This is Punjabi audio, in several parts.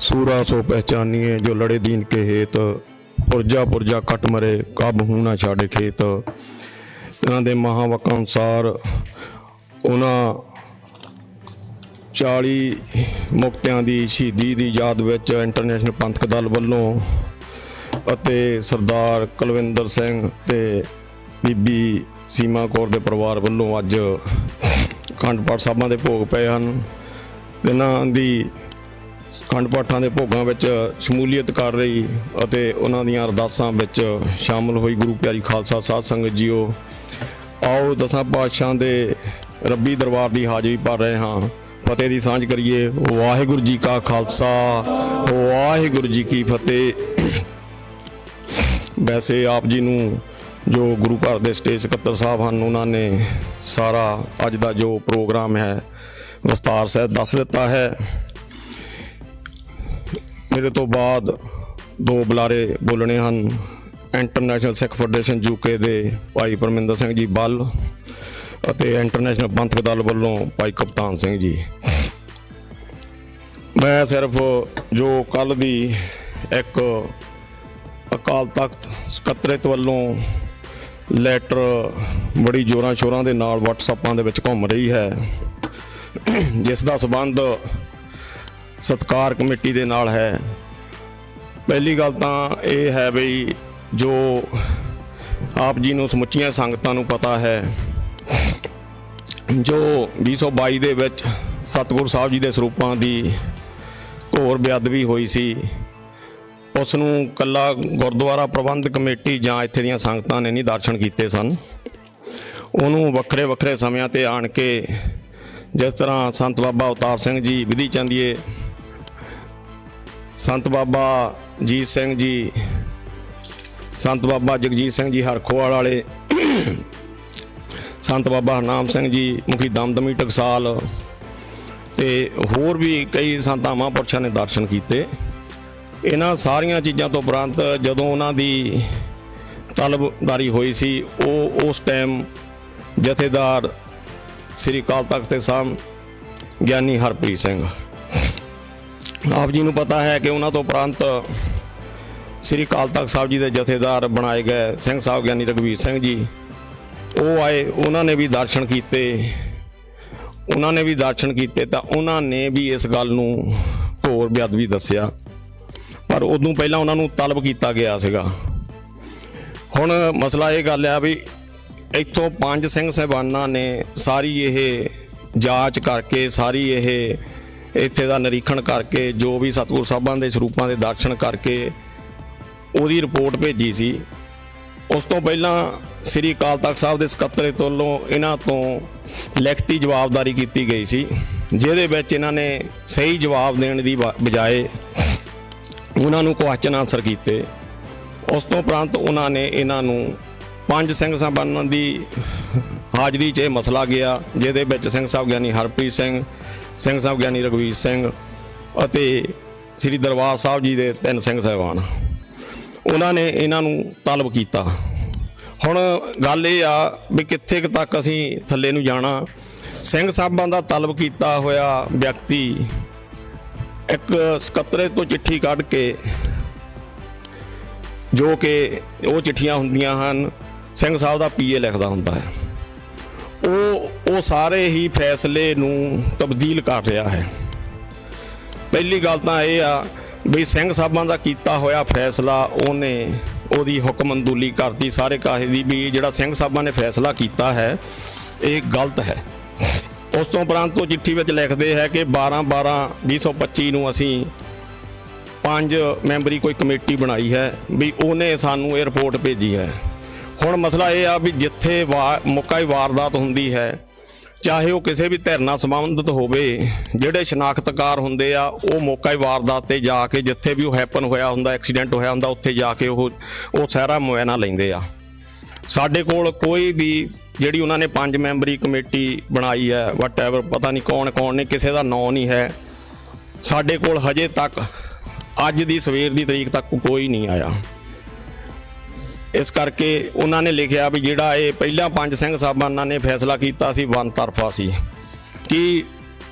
सूरा सो पहचानिए जो लड़े दीन के हेत ਪੁਰਜਾ ਪੁਰਜਾ ਕੱਟ ਮਰੇ ਕਬ ਹੂੰ ਨਾ ਛਾੜੇ ਖੇਤ ਇਹਨਾਂ ਦੇ ਮਹਾਵਾਕਾਂ ਅਨੁਸਾਰ ਉਹਨਾਂ 40 ਮੁਕਤਿਆਂ ਦੀ ਸ਼ਹੀਦੀ ਦੀ ਯਾਦ ਵਿੱਚ ਇੰਟਰਨੈਸ਼ਨਲ ਪੰਥਕ ਦਲ ਵੱਲੋਂ ਅਤੇ ਸਰਦਾਰ ਕੁਲਵਿੰਦਰ ਸਿੰਘ ਤੇ ਬੀਬੀ ਸੀਮਾ ਕੌਰ ਦੇ ਪਰਿਵਾਰ ਵੱਲੋਂ ਅੱਜ ਅਖੰਡ ਪਾਠ ਸਾਹਿਬਾਂ ਦੇ ਭੋਗ ਪਏ ਹਨ ਇਹਨਾਂ ਦੀ ਖੰਡ ਪਾਠਾਂ ਦੇ ਭੋਗਾਂ ਵਿੱਚ ਸ਼ਮੂਲੀਅਤ ਕਰ ਰਹੀ ਅਤੇ ਉਹਨਾਂ ਦੀਆਂ ਅਰਦਾਸਾਂ ਵਿੱਚ ਸ਼ਾਮਲ ਹੋਈ ਗੁਰੂ ਪਿਆਰੀ ਖਾਲਸਾ ਸਾਧ ਸੰਗਤ ਜੀਓ। ਆਓ ਦਸਾਂ ਪਾਤਸ਼ਾਹਾਂ ਦੇ ਰੱਬੀ ਦਰਬਾਰ ਦੀ ਹਾਜ਼ਰੀ ਭਰ ਰਹੇ ਹਾਂ। ਫਤਿਹ ਦੀ ਸਾਂਝ ਕਰੀਏ। ਵਾਹਿਗੁਰੂ ਜੀ ਕਾ ਖਾਲਸਾ, ਵਾਹਿਗੁਰੂ ਜੀ ਕੀ ਫਤਿਹ। ਵੈਸੇ ਆਪ ਜੀ ਨੂੰ ਜੋ ਗੁਰੂ ਘਰ ਦੇ ਸਟੇਜ ਸਕੱਤਰ ਸਾਹਿਬ ਹਨ, ਉਹਨਾਂ ਨੇ ਸਾਰਾ ਅੱਜ ਦਾ ਜੋ ਪ੍ਰੋਗਰਾਮ ਹੈ, ਵਿਸਤਾਰ ਸਹਿਤ ਦੱਸ ਦਿੱਤਾ ਹੈ। ਮੇਰੇ ਤੋਂ ਬਾਅਦ ਦੋ ਬੁਲਾਰੇ ਬੋਲਣੇ ਹਨ। ਇੰਟਰਨੈਸ਼ਨਲ ਸਿੱਖ ਫੈਡਰੇਸ਼ਨ ਯੂਕੇ ਦੇ ਭਾਈ ਪਰਮਿੰਦਰ ਸਿੰਘ ਜੀ ਬੱਲ ਅਤੇ ਇੰਟਰਨੈਸ਼ਨਲ ਪੰਥਕ ਦਲ ਵੱਲੋਂ ਭਾਈ ਕਪਤਾਨ ਸਿੰਘ ਜੀ। ਮੈਂ ਸਿਰਫ ਜੋ ਕੱਲ ਦੀ ਇੱਕ ਅਕਾਲ ਤਖਤ ਸਕੱਤਰੇਤ ਵੱਲੋਂ ਲੈਟਰ ਬੜੀ ਜੋਰਾਂ ਸ਼ੋਰਾਂ ਦੇ ਨਾਲ WhatsAppaਂ ਦੇ ਵਿੱਚ ਘੁੰਮ ਰਹੀ ਹੈ, ਜਿਸ ਦਾ ਸਬੰਧ ਸਤਕਾਰ ਕਮੇਟੀ ਦੇ ਨਾਲ ਹੈ। ਪਹਿਲੀ ਗੱਲ ਤਾਂ ਇਹ ਹੈ ਬਈ ਜੋ ਆਪ ਜੀ ਨੂੰ ਸਮੁੱਚੀਆਂ ਸੰਗਤਾਂ ਨੂੰ ਪਤਾ ਹੈ, ਜੋ 2022 ਦੇ ਵਿੱਚ ਸਤਿਗੁਰ ਸਾਹਿਬ ਜੀ ਦੇ ਸਰੂਪਾਂ ਦੀ ਘੋਰ ਬੇਅਦਬੀ ਹੋਈ ਸੀ, ਉਸ ਨੂੰ ਕੱਲਾ ਗੁਰਦੁਆਰਾ ਪ੍ਰਬੰਧਕ ਕਮੇਟੀ ਜਾਂ ਇੱਥੇ ਦੀਆਂ ਸੰਗਤਾਂ ਨੇ ਨਹੀਂ ਦਰਸ਼ਨ ਕੀਤੇ ਸਨ। ਉਹਨੂੰ ਵੱਖਰੇ ਵੱਖਰੇ ਸਮਿਆਂ ਤੇ ਆਣ ਕੇ ਜਿਸ ਤਰ੍ਹਾਂ ਸੰਤ ਬਾਬਾ ਅਵਤਾਰ ਸਿੰਘ ਜੀ, ਵਿਧੀ ਚੰਦੀਏ ਸੰਤ ਬਾਬਾ ਜੀਤ ਸਿੰਘ ਜੀ, ਸੰਤ ਬਾਬਾ ਜਗਜੀਤ ਸਿੰਘ ਜੀ ਹਰਖੋਵਾਲ ਵਾਲੇ, ਸੰਤ ਬਾਬਾ ਹਰਨਾਮ ਸਿੰਘ ਜੀ ਮੁਖੀ ਦਮਦਮੀ ਟਕਸਾਲ ਤੇ ਹੋਰ ਵੀ ਕਈ ਸੰਤਾਂ ਮਹਾਂਪੁਰਸ਼ਾਂ ਨੇ ਦਰਸ਼ਨ ਕੀਤੇ। ਇਹਨਾਂ ਸਾਰੀਆਂ ਚੀਜ਼ਾਂ ਤੋਂ ਉਪਰੰਤ ਜਦੋਂ ਉਹਨਾਂ ਦੀ ਤਲਬਦਾਰੀ ਹੋਈ ਸੀ, ਉਹ ਉਸ ਟਾਈਮ ਜਥੇਦਾਰ ਸ੍ਰੀ ਅਕਾਲ ਤਖਤ ਸਾਹਿਬ ਗਿਆਨੀ ਹਰਪ੍ਰੀਤ ਸਿੰਘ ਆਪ ਜੀ ਨੂੰ ਪਤਾ ਹੈ ਕਿ ਉਹਨਾਂ ਤੋਂ ਉਪਰੰਤ ਸ੍ਰੀ ਅਕਾਲ ਤਖਤ ਸਾਹਿਬ ਜੀ ਦੇ ਜਥੇਦਾਰ ਬਣਾਏ ਗਏ ਸਿੰਘ ਸਾਹਿਬ ਗਿਆਨੀ ਰਗਵੀਰ ਸਿੰਘ ਜੀ, ਉਹ ਆਏ, ਉਹਨਾਂ ਨੇ ਵੀ ਦਰਸ਼ਨ ਕੀਤੇ। ਉਹਨਾਂ ਨੇ ਵੀ ਦਰਸ਼ਨ ਕੀਤੇ ਤਾਂ ਉਹਨਾਂ ਨੇ ਵੀ ਇਸ ਗੱਲ ਨੂੰ ਘੋਰ ਬੇਅਦਬੀ ਦੱਸਿਆ। ਪਰ ਉਦੋਂ ਪਹਿਲਾਂ ਉਹਨਾਂ ਨੂੰ ਤਲਬ ਕੀਤਾ ਗਿਆ ਸੀਗਾ। ਹੁਣ ਮਸਲਾ ਇਹ ਗੱਲ ਆ ਵੀ ਇੱਥੋਂ ਪੰਜ ਸਿੰਘ ਸਹਿਬਾਨਾਂ ਨੇ ਸਾਰੀ ਇਹ ਜਾਂਚ ਕਰਕੇ, ਸਾਰੀ ਇਹ ਇੱਥੇ ਦਾ ਨਿਰੀਖਣ ਕਰਕੇ, ਜੋ ਵੀ ਸਤਿਗੁਰ ਸਾਹਿਬਾਂ ਦੇ ਸਰੂਪਾਂ ਦੇ ਦਰਸ਼ਨ ਕਰਕੇ ਉਹਦੀ ਰਿਪੋਰਟ ਭੇਜੀ ਸੀ। ਉਸ ਤੋਂ ਪਹਿਲਾਂ ਸ੍ਰੀ ਅਕਾਲ ਤਖਤ ਸਾਹਿਬ ਦੇ ਸਕੱਤਰ ਵੱਲੋਂ ਇਹਨਾਂ ਤੋਂ ਲਿਖਤੀ ਜਵਾਬਦਾਰੀ ਕੀਤੀ ਗਈ ਸੀ, ਜਿਹਦੇ ਵਿੱਚ ਇਹਨਾਂ ਨੇ ਸਹੀ ਜਵਾਬ ਦੇਣ ਦੀ ਬ- ਬਜਾਏ ਉਹਨਾਂ ਨੂੰ ਕੁਐਸਚਨ ਆਨਸਰ ਕੀਤੇ। ਉਸ ਤੋਂ ਉਪਰੰਤ ਉਹਨਾਂ ਨੇ ਇਹਨਾਂ ਨੂੰ ਪੰਜ ਸਿੰਘ ਸਾਹਿਬਾਨਾਂ ਦੀ ਹਾਜ਼ਰੀ 'ਚ ਇਹ ਮਸਲਾ ਗਿਆ, ਜਿਹਦੇ ਵਿੱਚ ਸਿੰਘ ਸਾਹਿਬ ਗਿਆਨੀ ਹਰਪ੍ਰੀਤ ਸਿੰਘ ਸਿੰਘ ਸਾਹਿਬ ਗਿਆਨੀ ਰਗਵੀਰ ਸਿੰਘ ਅਤੇ ਸ੍ਰੀ ਦਰਬਾਰ ਸਾਹਿਬ ਜੀ ਦੇ ਤਿੰਨ ਸਿੰਘ ਸਾਹਿਬਾਨ। ਉਹਨਾਂ ਨੇ ਇਹਨਾਂ ਨੂੰ ਤਲਬ ਕੀਤਾ। ਹੁਣ ਗੱਲ ਇਹ ਆ ਵੀ ਕਿੱਥੇ ਤੱਕ ਅਸੀਂ ਥੱਲੇ ਨੂੰ ਜਾਣਾ। ਸਿੰਘ ਸਾਹਿਬਾਂ ਦਾ ਤਲਬ ਕੀਤਾ ਹੋਇਆ ਵਿਅਕਤੀ ਇੱਕ ਸਕੱਤਰੇ ਤੋਂ ਚਿੱਠੀ ਕੱਢ ਕੇ ਜੋ ਕਿ ਉਹ ਚਿੱਠੀਆਂ ਹੁੰਦੀਆਂ ਹਨ ਸਿੰਘ ਸਾਹਿਬ ਦਾ ਪੀਏ ਲਿਖਦਾ ਹੁੰਦਾ ਹੈ। ਉਹ ਉਹ ਸਾਰੇ ਹੀ ਫੈਸਲੇ ਨੂੰ ਤਬਦੀਲ ਕਰ ਰਿਹਾ ਹੈ। ਪਹਿਲੀ ਗੱਲ ਤਾਂ ਇਹ ਆ ਵੀ ਸਿੰਘ ਸਾਹਿਬਾਂ ਦਾ ਕੀਤਾ ਹੋਇਆ ਫੈਸਲਾ ਉਹਨੇ ਉਹਦੀ ਹੁਕਮੰਦੂਲੀ ਕਰਤੀ। ਸਾਰੇ ਕਾਹੇ ਦੀ ਵੀ ਜਿਹੜਾ ਸਿੰਘ ਸਾਹਿਬਾਂ ਨੇ ਫੈਸਲਾ ਕੀਤਾ ਹੈ, ਇਹ ਗਲਤ ਹੈ। ਉਸ ਤੋਂ ਉਪਰੰਤ ਉਹ ਚਿੱਠੀ ਵਿੱਚ ਲਿਖਦੇ ਹੈ ਕਿ 12 12 2025 ਨੂੰ ਅਸੀਂ ਪੰਜ ਮੈਂਬਰੀ ਕੋਈ ਕਮੇਟੀ ਬਣਾਈ ਹੈ ਵੀ ਉਹਨੇ ਸਾਨੂੰ ਇਹ ਰਿਪੋਰਟ ਭੇਜੀ ਹੈ। ਹੁਣ ਮਸਲਾ ਇਹ ਆ ਵੀ ਜਿੱਥੇ ਮੌਕਾ ਹੀ ਵਾਰਦਾਤ ਹੁੰਦੀ ਹੈ, ਚਾਹੇ ਉਹ ਕਿਸੇ ਵੀ ਧਿਰ ਨਾਲ ਸੰਬੰਧਿਤ ਹੋਵੇ, ਜਿਹੜੇ ਸ਼ਨਾਖਤਕਾਰ ਹੁੰਦੇ ਆ, ਉਹ ਮੌਕਾ ਹੀ ਵਾਰਦਾਤ ਤੇ ਜਾ ਕੇ ਜਿੱਥੇ ਵੀ ਉਹ ਹੈਪਨ ਹੋਇਆ ਹੁੰਦਾ ਐਕਸੀਡੈਂਟ ਹੋਇਆ ਹੁੰਦਾ, ਉੱਥੇ ਜਾ ਕੇ ਉਹ ਉਹ ਸਾਰਾ ਮੁਆਇਨਾ ਲੈਂਦੇ ਆ। ਸਾਡੇ ਕੋਲ ਕੋਈ ਵੀ ਜਿਹੜੀ ਉਹਨਾਂ ਨੇ ਪੰਜ ਮੈਂਬਰੀ ਕਮੇਟੀ ਬਣਾਈ ਹੈ ਵਟਐਵਰ ਪਤਾ ਨਹੀਂ ਕੌਣ ਕੌਣ ਨੇ, ਕਿਸੇ ਦਾ ਨਾਂ ਨਹੀਂ ਹੈ, ਸਾਡੇ ਕੋਲ ਹਜੇ ਤੱਕ ਅੱਜ ਦੀ ਸਵੇਰ ਦੀ ਤਰੀਕ ਤੱਕ ਕੋਈ ਨਹੀਂ ਆਇਆ। ਇਸ ਕਰਕੇ ਉਹਨਾਂ ਨੇ ਲਿਖਿਆ ਵੀ ਜਿਹੜਾ ਇਹ ਪਹਿਲਾਂ ਪੰਜ ਸਿੰਘ ਸਾਹਿਬਾਨਾਂ ਨੇ ਫੈਸਲਾ ਕੀਤਾ ਸੀ, ਵਨ ਤਰਫਾ ਸੀ। ਕਿ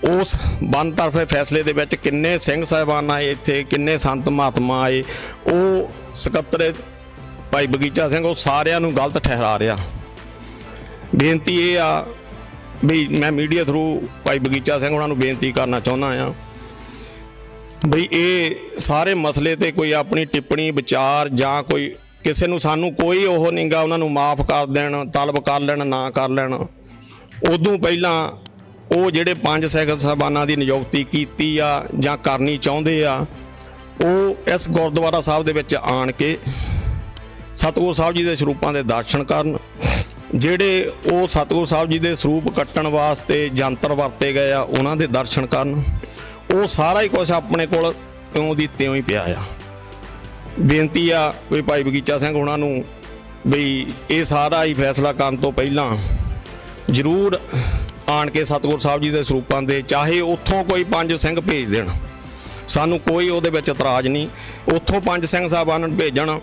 ਉਸ ਬੰਦ ਤਰਫੇ ਫੈਸਲੇ ਦੇ ਵਿੱਚ ਕਿੰਨੇ ਸਿੰਘ ਸਾਹਿਬਾਨ ਆਏ ਇੱਥੇ, ਕਿੰਨੇ ਸੰਤ ਮਹਾਤਮਾ ਆਏ, ਉਹ ਸਕੱਤਰ ਭਾਈ ਬਗੀਚਾ ਸਿੰਘ, ਉਹ ਸਾਰਿਆਂ ਨੂੰ ਗਲਤ ਠਹਿਰਾ ਰਿਹਾ। ਬੇਨਤੀ ਇਹ ਆ ਵੀ ਮੈਂ ਮੀਡੀਆ ਥਰੂ ਭਾਈ ਬਗੀਚਾ ਸਿੰਘ ਉਹਨਾਂ ਨੂੰ ਬੇਨਤੀ ਕਰਨਾ ਚਾਹੁੰਦਾ ਆ ਬਈ ਇਹ ਸਾਰੇ ਮਸਲੇ ਤੇ ਕੋਈ ਆਪਣੀ ਟਿੱਪਣੀ, ਵਿਚਾਰ ਜਾਂ ਕੋਈ ਕਿਸੇ ਨੂੰ ਸਾਨੂੰ ਕੋਈ ਉਹ ਨਹੀਂਗਾ ਉਹਨਾਂ ਨੂੰ ਮਾਫ ਕਰ ਦੇਣ, ਤਲਬ ਕਰ ਲੈਣ, ਨਾ ਕਰ ਲੈਣ। ਉਦੋਂ ਪਹਿਲਾਂ ਉਹ ਜਿਹੜੇ ਪੰਜ ਸੈਕਟਰ ਸਾਹਿਬਾਨਾਂ ਦੀ ਨਿਯੁਕਤੀ ਕੀਤੀ ਆ ਜਾਂ ਕਰਨੀ ਚਾਹੁੰਦੇ ਆ, ਉਹ ਇਸ ਗੁਰਦੁਆਰਾ ਸਾਹਿਬ ਦੇ ਵਿੱਚ ਆਣ ਕੇ ਸਤਿਗੁਰੂ ਸਾਹਿਬ ਜੀ ਦੇ ਸਰੂਪਾਂ ਦੇ ਦਰਸ਼ਨ ਕਰਨ। ਜਿਹੜੇ ਉਹ ਸਤਿਗੁਰੂ ਸਾਹਿਬ ਜੀ ਦੇ ਸਰੂਪ ਕੱਟਣ ਵਾਸਤੇ ਯੰਤਰ ਵਰਤੇ ਗਏ ਆ, ਉਹਨਾਂ ਦੇ ਦਰਸ਼ਨ ਕਰਨ। ਉਹ ਸਾਰਾ ਹੀ ਕੁਝ ਆਪਣੇ ਕੋਲ ਇਉਂ ਦੀ ਤਿਉਂ ਹੀ ਪਿਆ ਆ। ਬੇਨਤੀ ਆ ਵੀ ਭਾਈ ਬਗੀਚਾ ਸਿੰਘ ਉਹਨਾਂ ਨੂੰ ਵੀ ਇਹ ਸਾਰਾ ਹੀ ਫੈਸਲਾ ਕਰਨ ਤੋਂ ਪਹਿਲਾਂ ਜ਼ਰੂਰ ਆਣ ਕੇ ਸਤਿਗੁਰੂ ਸਾਹਿਬ ਜੀ ਦੇ ਸਰੂਪਾਂ ਦੇ ਚਾਹੇ ਉੱਥੋਂ ਕੋਈ ਪੰਜ ਸਿੰਘ ਭੇਜ ਦੇਣ। ਸਾਨੂੰ ਕੋਈ ਉਹਦੇ ਵਿੱਚ ਇਤਰਾਜ਼ ਨਹੀਂ। ਉੱਥੋਂ ਪੰਜ ਸਿੰਘ ਸਾਹਿਬਾਨ ਨੂੰ ਭੇਜਣ,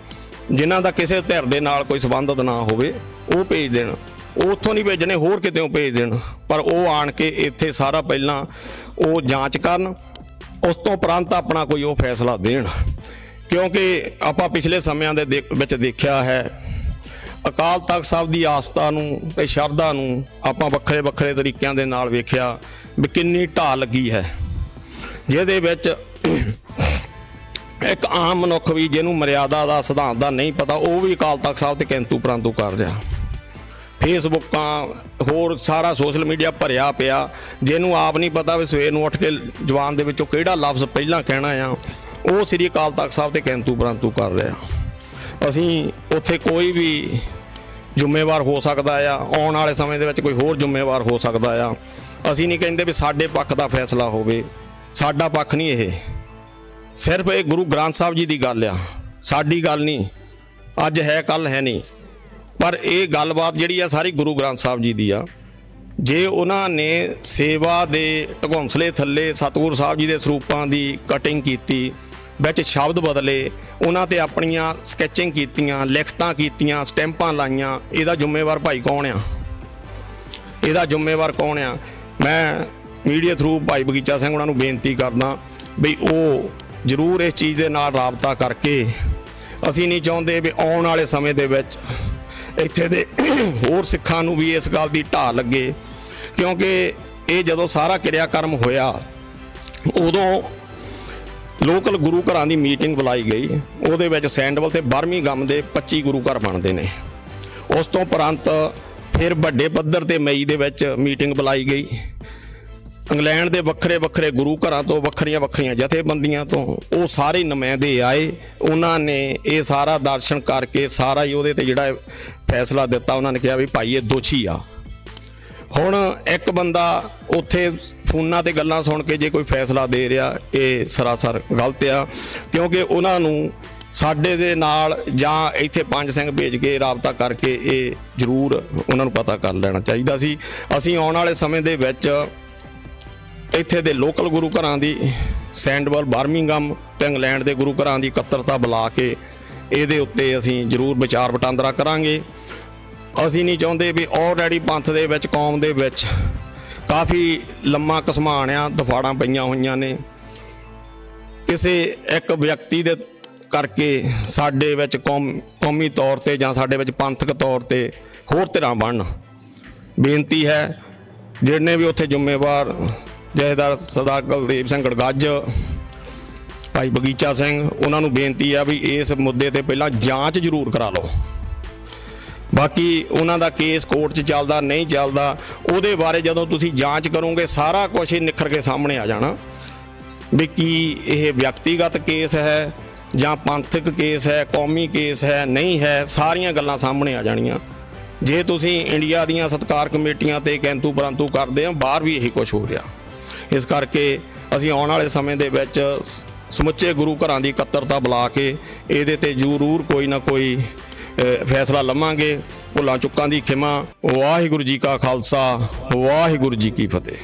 ਜਿਨ੍ਹਾਂ ਦਾ ਕਿਸੇ ਧਿਰ ਦੇ ਨਾਲ ਕੋਈ ਸੰਬੰਧਤ ਨਾ ਹੋਵੇ, ਉਹ ਭੇਜ ਦੇਣ। ਉਹ ਉੱਥੋਂ ਨਹੀਂ ਭੇਜਣੇ, ਹੋਰ ਕਿਤੇੋਂ ਭੇਜ ਦੇਣ। ਪਰ ਉਹ ਆਣ ਕੇ ਇੱਥੇ ਸਾਰਾ ਪਹਿਲਾਂ ਉਹ ਜਾਂਚ ਕਰਨ, ਉਸ ਤੋਂ ਉਪਰੰਤ ਆਪਣਾ ਕੋਈ ਉਹ ਫੈਸਲਾ ਦੇਣ। ਕਿਉਂਕਿ ਆਪਾਂ ਪਿਛਲੇ ਸਮਿਆਂ ਦੇ ਦੇਖ- ਵਿੱਚ ਦੇਖਿਆ ਹੈ, ਅਕਾਲ ਤਖਤ ਸਾਹਿਬ ਦੀ ਆਸਥਾ ਨੂੰ ਤੇ ਸ਼ਰਧਾ ਨੂੰ ਆਪਾਂ ਵੱਖਰੇ ਵੱਖਰੇ ਤਰੀਕਿਆਂ ਦੇ ਨਾਲ ਵੇਖਿਆ ਵੀ ਕਿੰਨੀ ਢਾਹ ਲੱਗੀ ਹੈ। ਜਿਹਦੇ ਵਿੱਚ ਇੱਕ ਆਮ ਮਨੁੱਖ ਵੀ ਜਿਹਨੂੰ ਮਰਿਆਦਾ ਦਾ ਸਿਧਾਂਤ ਦਾ ਨਹੀਂ ਪਤਾ, ਉਹ ਵੀ ਅਕਾਲ ਤਖਤ ਸਾਹਿਬ ਤੇ ਕਿੰਤੂ ਪ੍ਰੰਤੂ ਕਰ ਰਿਹਾ। ਫੇਸਬੁੱਕਾਂ, ਹੋਰ ਸਾਰਾ ਸੋਸ਼ਲ ਮੀਡੀਆ ਭਰਿਆ ਪਿਆ, ਜਿਹਨੂੰ ਆਪ ਨਹੀਂ ਪਤਾ ਵੀ ਸਵੇਰ ਨੂੰ ਉੱਠ ਕੇ ਜਵਾਨ ਦੇ ਵਿੱਚੋਂ ਕਿਹੜਾ ਲਫ਼ਜ਼ ਪਹਿਲਾਂ ਕਹਿਣਾ ਆ। ਉਹ ਸ੍ਰੀ ਅਕਾਲ ਤਖਤ ਸਾਹਿਬ ਤੇ ਕੈਂਤੂ ਪ੍ਰੰਤੂ ਕਰ ਰਿਹਾ। ਅਸੀਂ ਉੱਥੇ ਕੋਈ ਵੀ ਜ਼ਿੰਮੇਵਾਰ ਹੋ ਸਕਦਾ ਆ, ਆਉਣ ਵਾਲੇ ਸਮੇਂ ਦੇ ਵਿੱਚ ਕੋਈ ਹੋਰ ਜ਼ਿੰਮੇਵਾਰ ਹੋ ਸਕਦਾ ਆ। ਅਸੀਂ ਨਹੀਂ ਕਹਿੰਦੇ ਵੀ ਸਾਡੇ ਪੱਖ ਦਾ ਫੈਸਲਾ ਹੋਵੇ। ਸਾਡਾ ਪੱਖ ਨਹੀਂ ਇਹ। ਸਿਰਫ ਇਹ ਗੁਰੂ ਗ੍ਰੰਥ ਸਾਹਿਬ ਜੀ ਦੀ ਗੱਲ ਆ। ਸਾਡੀ ਗੱਲ ਨਹੀਂ। ਅੱਜ ਹੈ ਕੱਲ ਹੈ ਨਹੀਂ। ਪਰ ਇਹ ਗੱਲਬਾਤ ਜਿਹੜੀ ਆ ਸਾਰੀ ਗੁਰੂ ਗ੍ਰੰਥ ਸਾਹਿਬ ਜੀ ਦੀ ਆ। ਜੇ ਉਹਨਾਂ ਨੇ ਸੇਵਾ ਦੇ ਢਗੌਂਸਲੇ ਥੱਲੇ ਸਤਿਗੁਰੂ ਸਾਹਿਬ ਜੀ ਦੇ ਸਰੂਪਾਂ ਦੀ ਕਟਿੰਗ ਕੀਤੀ ਵਿੱਚ ਸ਼ਬਦ ਬਦਲੇ, ਉਹਨਾਂ ਤੇ ਆਪਣੀਆਂ ਸਕੈਚਿੰਗ ਕੀਤੀਆਂ, ਲਿਖਤਾਂ ਕੀਤੀਆਂ, ਸਟੈਂਪਾਂ ਲਾਈਆਂ। ਇਹਦਾ ਜ਼ਿੰਮੇਵਾਰ ਭਾਈ ਕੌਣ ਆ? ਇਹਦਾ ਜ਼ਿੰਮੇਵਾਰ ਕੌਣ ਆ? ਮੈਂ ਮੀਡੀਆ ਥਰੂ ਭਾਈ ਬਗੀਚਾ ਸਿੰਘ ਉਹਨਾਂ ਨੂੰ ਬੇਨਤੀ ਕਰਦਾ ਵੀ ਉਹ ਜ਼ਰੂਰ ਇਸ ਚੀਜ਼ ਦੇ ਨਾਲ ਰਾਬਤਾ ਕਰਕੇ ਅਸੀਂ ਨਹੀਂ ਚਾਹੁੰਦੇ ਵੀ ਆਉਣ ਵਾਲੇ ਸਮੇਂ ਦੇ ਵਿੱਚ ਇੱਥੇ ਦੇ ਹੋਰ ਸਿੱਖਾਂ ਨੂੰ ਵੀ ਇਸ ਗੱਲ ਦੀ ਢਾਹ ਲੱਗੇ। ਕਿਉਂਕਿ ਇਹ ਜਦੋਂ ਸਾਰਾ ਕਿਰਿਆ ਕਰਮ ਹੋਇਆ, ਉਦੋਂ ਲੋਕਲ ਗੁਰੂ ਘਰਾਂ ਦੀ ਮੀਟਿੰਗ ਬੁਲਾਈ ਗਈ। ਉਹਦੇ ਵਿੱਚ ਸੈਂਡਵਲ ਤੇ 12ਵੀਂ ਗਮ ਦੇ 25 ਗੁਰੂ ਘਰ ਬਣਦੇ ਨੇ। ਉਸ ਤੋਂ ਉਪਰੰਤ ਫਿਰ ਵੱਡੇ ਪੱਧਰ ਤੇ ਮਈ ਦੇ ਵਿੱਚ ਮੀਟਿੰਗ ਬੁਲਾਈ ਗਈ। ਇੰਗਲੈਂਡ ਦੇ ਵੱਖਰੇ ਵੱਖਰੇ ਗੁਰੂ ਘਰਾਂ ਤੋਂ ਵੱਖਰੀਆਂ ਵੱਖਰੀਆਂ ਜਥੇਬੰਦੀਆਂ ਤੋਂ ਉਹ ਸਾਰੇ ਨੁਮਾਇੰਦੇ ਆਏ। ਉਹਨਾਂ ਨੇ ਇਹ ਸਾਰਾ ਦਰਸ਼ਨ ਕਰਕੇ ਸਾਰਾ ਹੀ ਉਹਦੇ ਤੇ ਜਿਹੜਾ ਫੈਸਲਾ ਦਿੱਤਾ। ਉਹਨਾਂ ਨੇ ਕਿਹਾ ਵੀ ਭਾਈ ਇਹ ਦੋਸ਼ੀ ਆ। ਹੁਣ ਇੱਕ ਬੰਦਾ ਉੱਥੇ ਫੋਨਾਂ ਤੇ ਗੱਲਾਂ ਸੁਣ ਕੇ ਜੇ ਕੋਈ ਫੈਸਲਾ ਦੇ ਰਿਹਾ, ਇਹ ਸਰਾਸਰ ਗਲਤ ਆ। ਕਿਉਂਕਿ ਉਹਨਾਂ ਨੂੰ ਸਾਡੇ ਦੇ ਨਾਲ ਜਾਂ ਇੱਥੇ ਪੰਜ ਸਿੰਘ ਭੇਜ ਕੇ ਰਾਬਤਾ ਕਰਕੇ ਇਹ ਜ਼ਰੂਰ ਉਹਨਾਂ ਨੂੰ ਪਤਾ ਕਰ ਲੈਣਾ ਚਾਹੀਦਾ ਸੀ। ਅਸੀਂ ਆਉਣ ਵਾਲੇ ਸਮੇਂ ਦੇ ਵਿੱਚ ਇੱਥੇ ਦੇ ਲੋਕਲ ਗੁਰੂ ਘਰਾਂ ਦੀ ਸੈਂਡਵਲ ਬਰਮਿੰਗਮ ਤੇ ਇੰਗਲੈਂਡ ਦੇ ਗੁਰੂ ਘਰਾਂ ਦੀ ਇਕੱਤਰਤਾ ਬੁਲਾ ਕੇ ਇਹਦੇ ਉੱਤੇ ਅਸੀਂ ਜ਼ਰੂਰ ਵਿਚਾਰ ਵਟਾਂਦਰਾ ਕਰਾਂਗੇ। ਅਸੀਂ ਨਹੀਂ ਚਾਹੁੰਦੇ ਵੀ ਆਲਰੇਡੀ ਪੰਥ ਦੇ ਵਿੱਚ, ਕੌਮ ਦੇ ਵਿੱਚ ਕਾਫੀ ਲੰਮਾ ਕਸਮਾਨ ਆ, ਦਫਾੜਾਂ ਪਈਆਂ ਹੋਈਆਂ ਨੇ। ਕਿਸੇ ਇੱਕ ਵਿਅਕਤੀ ਦੇ ਕਰਕੇ ਸਾਡੇ ਵਿੱਚ ਕੌਮ, ਕੌਮੀ ਤੌਰ ਤੇ ਜਾਂ ਸਾਡੇ ਵਿੱਚ ਪੰਥਕ ਤੌਰ ਤੇ ਹੋਰ ਤਰ੍ਹਾਂ ਬਣਨ। ਬੇਨਤੀ ਹੈ, ਜਿਹਨੇ ਵੀ ਉੱਥੇ ਜ਼ਿੰਮੇਵਾਰ ਜਥੇਦਾਰ ਸਰਦਾਰ ਕੁਲਦੀਪ ਸਿੰਘ ਗੜਗੱਜ, ਭਾਈ ਬਗੀਚਾ ਸਿੰਘ, ਉਹਨਾਂ ਨੂੰ ਬੇਨਤੀ ਆ ਵੀ ਇਸ ਮੁੱਦੇ ਤੇ ਪਹਿਲਾਂ ਜਾਂਚ ਜ਼ਰੂਰ ਕਰਾ ਲਓ। ਬਾਕੀ ਉਹਨਾਂ ਦਾ ਕੇਸ ਕੋਰਟ 'ਚ ਚੱਲਦਾ, ਨਹੀਂ ਚੱਲਦਾ, ਉਹਦੇ ਬਾਰੇ ਜਦੋਂ ਤੁਸੀਂ ਜਾਂਚ ਕਰੋਗੇ, ਸਾਰਾ ਕੁਝ ਹੀ ਨਿਖਰ ਕੇ ਸਾਹਮਣੇ ਆ ਜਾਣਾ ਵੀ ਕੀ ਇਹ ਵਿਅਕਤੀਗਤ ਕੇਸ ਹੈ ਜਾਂ ਪੰਥਕ ਕੇਸ ਹੈ, ਕੌਮੀ ਕੇਸ ਹੈ, ਨਹੀਂ ਹੈ, ਸਾਰੀਆਂ ਗੱਲਾਂ ਸਾਹਮਣੇ ਆ ਜਾਣੀਆਂ। ਜੇ ਤੁਸੀਂ ਇੰਡੀਆ ਦੀਆਂ ਸਤਕਾਰ ਕਮੇਟੀਆਂ ਤੇ ਕੈਂਤੂ ਪਰੰਤੂ ਕਰਦੇ ਹੋ, ਬਾਹਰ ਵੀ ਇਹੀ ਕੁਝ ਹੋ ਰਿਹਾ। ਇਸ ਕਰਕੇ ਅਸੀਂ ਆਉਣ ਵਾਲੇ ਸਮੇਂ ਦੇ ਵਿੱਚ ਸਮੁੱਚੇ ਗੁਰੂ ਘਰਾਂ ਦੀ ਇਕੱਤਰਤਾ ਬੁਲਾ ਕੇ ਇਹਦੇ ਤੇ ਜ਼ਰੂਰ ਕੋਈ ਨਾ ਕੋਈ ਫੈਸਲਾ ਲਵਾਂਗੇ। ਭੁੱਲਾਂ ਚੁੱਕਾਂ ਦੀ ਖਿਮਾ। ਵਾਹਿਗੁਰੂ ਜੀ ਕਾ ਖਾਲਸਾ ਵਾਹਿਗੁਰੂ ਜੀ ਕੀ ਫਤਿਹ।